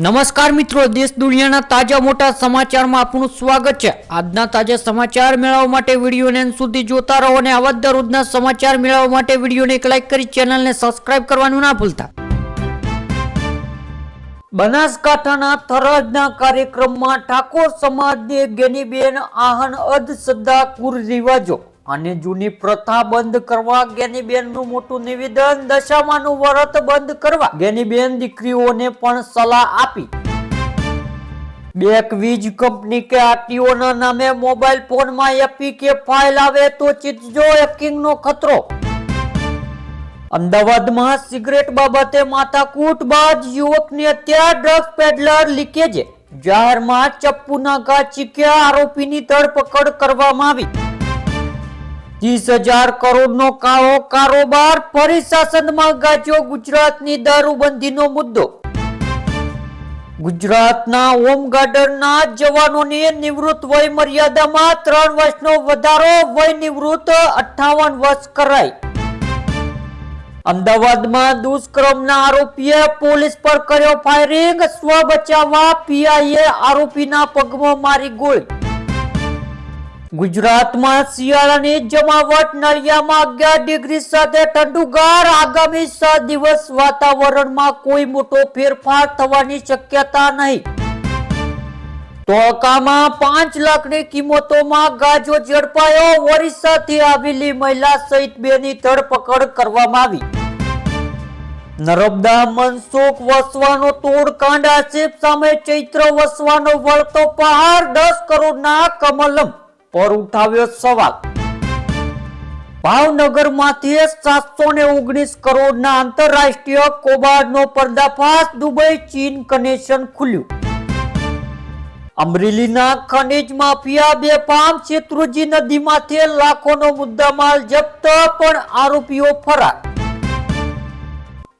નમસ્કાર મિત્રો, દેશ દુનિયાના તાજા મોટા સમાચારમાં આપનું સ્વાગત છે. આજના તાજા સમાચાર મેળવવા માટે વિડીયોને અંત સુધી જોતા રહો અને આવા દરરોજના સમાચાર મેળવવા માટે વિડીયોને એક લાઈક કરી ચેનલને સબસ્ક્રાઇબ કરવાનું ના ભૂલતા. બનાસકાંઠાના થરાદના કાર્યક્રમમાં ઠાકોર સમાજની ગેનીબેન આહન અધ સદ્દા કુર રિવાજો. અને જૂની પ્રથા બંધ કરવા, ગેનીબેનનું મોટું નિવેદન દશામાનું વ્રત બંધ કરવા, ગેનીબેન દીકરીઓને પણ સલાહ આપી. બેક વીજ કંપની કે આરટીઓના નામે મોબાઈલ ફોનમાં એપી કે ફાઇલ આવે તો ચીજજો હેકિંગનો ખતરો. અમદાવાદમાં સિગરેટ બાબતે માથાકૂટ બાદ યુવકની હત્યા ડ્રગ પેડલર લીકેજે. જાહેરમાં ચપ્પુના ઘા ચીક્યા આરોપીની ધરપકડ કરવામાં આવી. ત્રીસ હજાર કરોડનો કાળો કારોબાર ફરી શાસનમાં ગાજ્યો ગુજરાતની દારૂબંધીનો મુદ્દો. ગુજરાતના હોમગાર્ડના જવાનોની નિવૃત્ત વય મર્યાદામાં ત્રણ વર્ષનો વધારો વય નિવૃત્ત અઠ્ઠાવન વર્ષ કરાઈ. અમદાવાદમાં દુષ્કર્મના આરોપીએ પોલીસ પર કર્યો ફાયરિંગ, સ્વ બચાવવા પીઆઈએ આરોપીના પગમાં મારી ગોળી. ગુજરાતમાં શિયાળાની જમાવટ, નળિયામાં અગિયાર ડિગ્રી સાથે ઠંડુગાર, આગામી સાત દિવસ વાતાવરણમાં કોઈ મોટો ફેરફાર થવાની શક્યતા નહીં. ધોળકામાં પાંચ લાખની કિંમતોમાં ગાજો ઝડપાયો. ઓરિસ્સાથી આવેલી મહિલા સહિત બેની ધરપકડ કરવામાં આવી. નર્મદા મનસુખ વસવાનો તોડકાંડ આક્ષેપ સામે ચૈત્ર વસવાનો વળતો પહાડ, દસ કરોડના કમલમ પર ઉઠાવ્યો સવાલ. ભાવનગરમાંથી સાતસો ને ઓગણીસ કરોડના આંતરરાષ્ટ્રીય કૌભાંડનો પર્દાફાશ દુબઈ ચીન કનેક્શન ખુલ્યું. અમરેલીના ખનીજ માફિયા બેફામ શેત્રુજી નદીમાંથી લાખોનો મુદ્દામાલ જપ્ત, પણ આરોપીઓ ફરાર.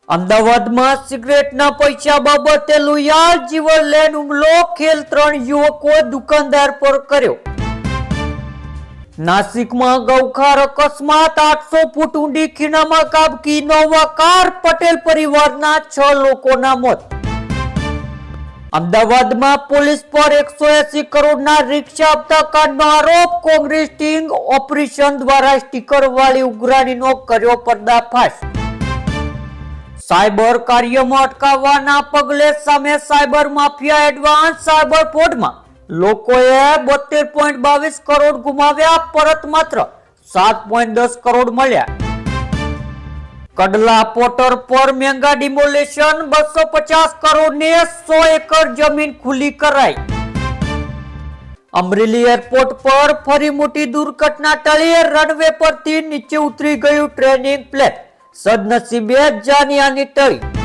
અમદાવાદમાં સિગરેટના પૈસા બાબતે લુયાલ જીવનલેન હુમલો, ખેલ ત્રણ યુવકો દુકાનદાર પર કર્યો. નાસિકમાં ગૌખાર અકસ્માત, આઠસો ફૂટ ઊંડી ખીણામાં કાબકી, નોવા કાર, પટેલ પરિવારના છ લોકોના મોત. અમદાવાદમાં પોલીસ પર એકસો એસી કરોડના રિક્ષા આપતા કાંડનો આરોપ, કોંગ્રેસ સ્ટિંગ ઓપરેશન દ્વારા સ્ટીકર વાળી ઉઘરાણીનો કર્યો પર્દાફાશ. સાયબર કાર્યમાં અટકાવવાના પગલે સામે સાયબર માફિયા એડવાન્સ સાયબર ફ્રોડમાં. લોકોએ બોતેર પોઈન્ટ બાવીસ કરોડ ગુમાવ્યા, પરત માત્ર સાત પોઈન્ટ દસ કરોડ મળ્યા. કડલા પોટર પર મેંગા ડિમોલેશન, બસો પચાસ કરોડ ને સો એકર જમીન ખુલ્લી કરાઈ. અમરેલી એરપોર્ટ પર ફરી મોટી દુર્ઘટના ટળી રનવે પરથી નીચે ઉતરી ગયું ટ્રેનિંગ પ્લેન સદનસીબે જાનિયાની ટળી.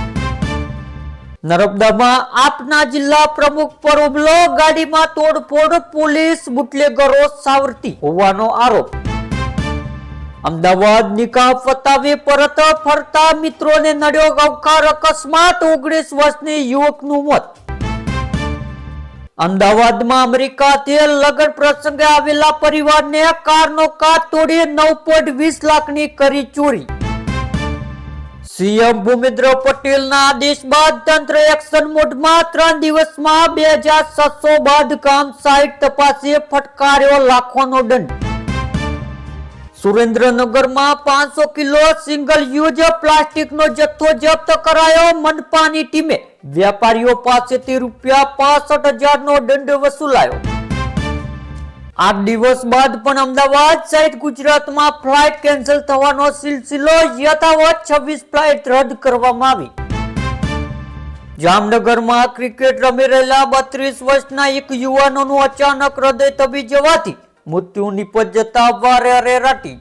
નર્મદામાં આપના જિલ્લા પ્રમુખ પર હુમલો, ગાડીમાં તોડફોડ, પોલીસ બુટલેગરો સાવરતી હોવાનો આરોપ. અમદાવાદ નિકાહ ફતાવી પરત ફરતા મિત્રોને નડ્યો ગૌકાર અકસ્માત, ઓગણીસ વર્ષની યુવકનું મોત. અમદાવાદમાં અમેરિકાથી લગ્ન પ્રસંગે આવેલા પરિવારને કારનો કાર તોડી નવ પોઈન્ટ વીસ લાખની કરી ચોરી. સીએમ ભૂમિદ્ર પટેલના આદેશ બાદ તંત્ર એક્શન મોડમાં ત્રણ દિવસમાં બે હજાર સાતસો બાંધકામ સાઇટ તપાસે ફટકાર્યો લાખોનો દંડ. સુરેન્દ્રનગરમાં પાંચસો કિલો સિંગલ યુઝ પ્લાસ્ટિકનો જથ્થો જપ્ત કરાયો મનપાની ટીમે. વેપારીઓ પાસેથી રૂપિયા પાસઠ હજારનો દંડ વસૂલાયો. આઠ દિવસ બાદ પણ અમદાવાદ સહિત ગુજરાતમાં ફ્લાઇટ કેન્સલ થવાનો સિલસિલો યથાવત છવ્વીસ ફ્લાઇટ રદ કરવામાં આવી. જામનગરમાં ક્રિકેટ રમી રહેલા બત્રીસ વર્ષના એક યુવાનોનું અચાનક હૃદય તબી જવાથી મૃત્યુ નિપજ જતા વારે રેરાટી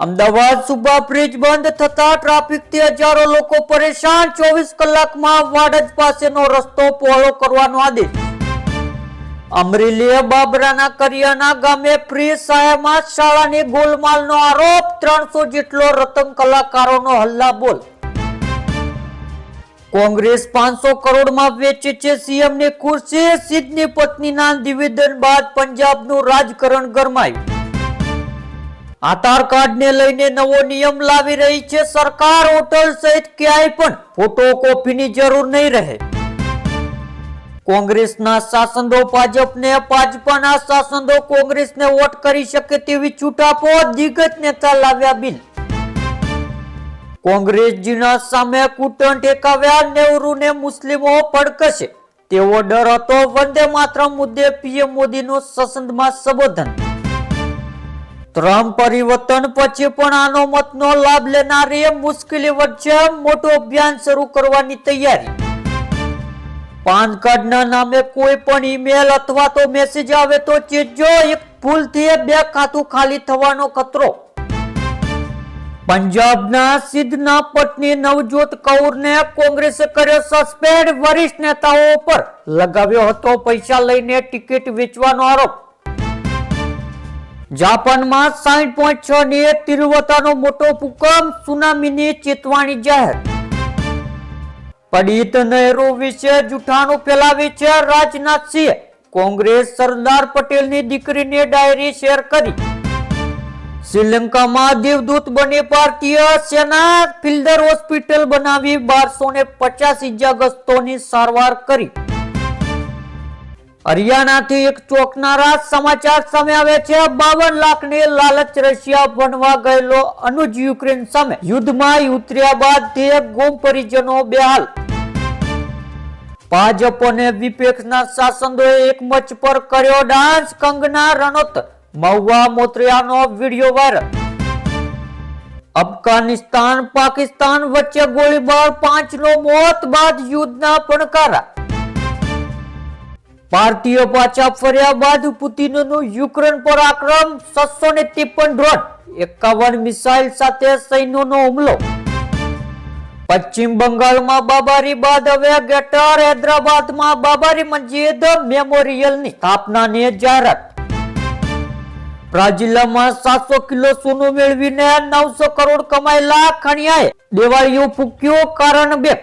અમદાવાદ સુબા બ્રિજ બંધ થતા ટ્રાફિકથી હજારો લોકો પરેશાન, ચોવીસ કલાકમાં વાડજ પાસેનો રસ્તો પહોળો કરવાનો આદેશ. અમરેલી બાબરાના કરિયાના ગામે પ્રિય સહાયમાં શાળાની ગોલમાલનો આરોપ, ત્રણસો જેટલો રતન કલાકારોનો હલ્લા બોલ. કોંગ્રેસ પાંચસો કરોડમાં વેચે છે સીએમની ખુરશી સિદ્ધની પત્નીના નિવેદન બાદ પંજાબનું રાજકારણ ગરમાયું. આધાર કાર્ડને લઈને નવો નિયમ લાવી રહી છે સરકાર, હોટલ સહિત ક્યાંય પણ ફોટોકોપીની જરૂર નહીં રહે. કોંગ્રેસના શાસનો ભાજપને, ભાજપાના શાસનો કોંગ્રેસને વોટ કરી શકે તેવી છૂટ આપો દિગ્ગજ નેતા લાવ્યા બિલ. કોંગ્રેસજીના સામે કૂટણ ટેકાવ્યા, નેહરુને મુસ્લિમો પડકશે તેવો ડર હતો વંદે માત્ર મુદ્દે પીએમ મોદીનું સંસદમાં સંબોધન. ત્રણ પરિવર્તન પછી પણ આનો મતનો લાભ લેનારી મુશ્કેલી વચ્ચે મોટો અભિયાન શરૂ કરવાની તૈયારી. પાન કાર્ડના નામે કોઈ પણ ઈમેલ અથવા તો મેસેજ આવે તો ચેતજો એક ભૂલથી બે ખાતું ખાલી થવાનો ખતરો. પંજાબના સિદ્ધના પત્ની નવજોત કૌરને કોંગ્રેસે કર્યો સસ્પેન્ડ વરિષ્ઠ નેતાઓ પર લગાવ્યો હતો પૈસા લઈને ટિકિટ વેચવાનો આરોપ. જાપાનમાં સાઈઠ પોઈન્ટ છ ની તીવ્રતાનો મોટો ભૂકંપ સુનામીની ચેતવાણી જાહેર. પંડિત નહેરુ વિશે જૂઠાણું ફેલાવી છે રાજનાથસિંહ કોંગ્રેસ સરદાર પટેલની દીકરીને ડાયરી શેર કરી. શ્રીલંકામાં દેવદૂત બની ભારતીય સેના ફિલ્ડર હોસ્પિટલ બનાવી બારસો ને પચાસ ઇજાગ્રસ્તોની સારવાર કરી. હરિયાણાથી એક ચોંકનારા સમાચાર સામે આવે છે. બાવન લાખની લાલચ રશિયા ભણવા ગયેલો અનુજ યુક્રેન સામે. યુદ્ધમાં ઉતર્યા બાદ તે ગુમ પરિજનો બેહાલ. ભાજપ અને વિપક્ષના શાસકોએ એક મંચ પર કર્યો ડાન્સ. કંગના રનોત, મહુવા મોતરિયાનો વીડિયો વાયરલ. અફઘાનિસ્તાન, પાકિસ્તાન વચ્ચે ગોળીબાર, પાંચનો મોત બાદ યુદ્ધના પણકારા ભારતીય પાછા ફર્યા બાદ પુતિનનું યુક્રેન પર આક્રમ છસો ને ત્રેપન ડ્રોન, એકાવન મિસાઇલ સાથે સૈન્યનો હુમલો. પશ્ચિમ બંગાળમાં બાબારી બાદ હવે ગ્રેટર હૈદરાબાદમાં બાબારી મસ્જિદ મેમોરિયલની સ્થાપનાની જાહેરાત. બ્રાઝિલમાં સાતસો કિલો સોનું મેળવીને નવસો કરોડ કમાયેલા ખણિયાએ દિવાળીઓ ફૂક્યો કારણ બે.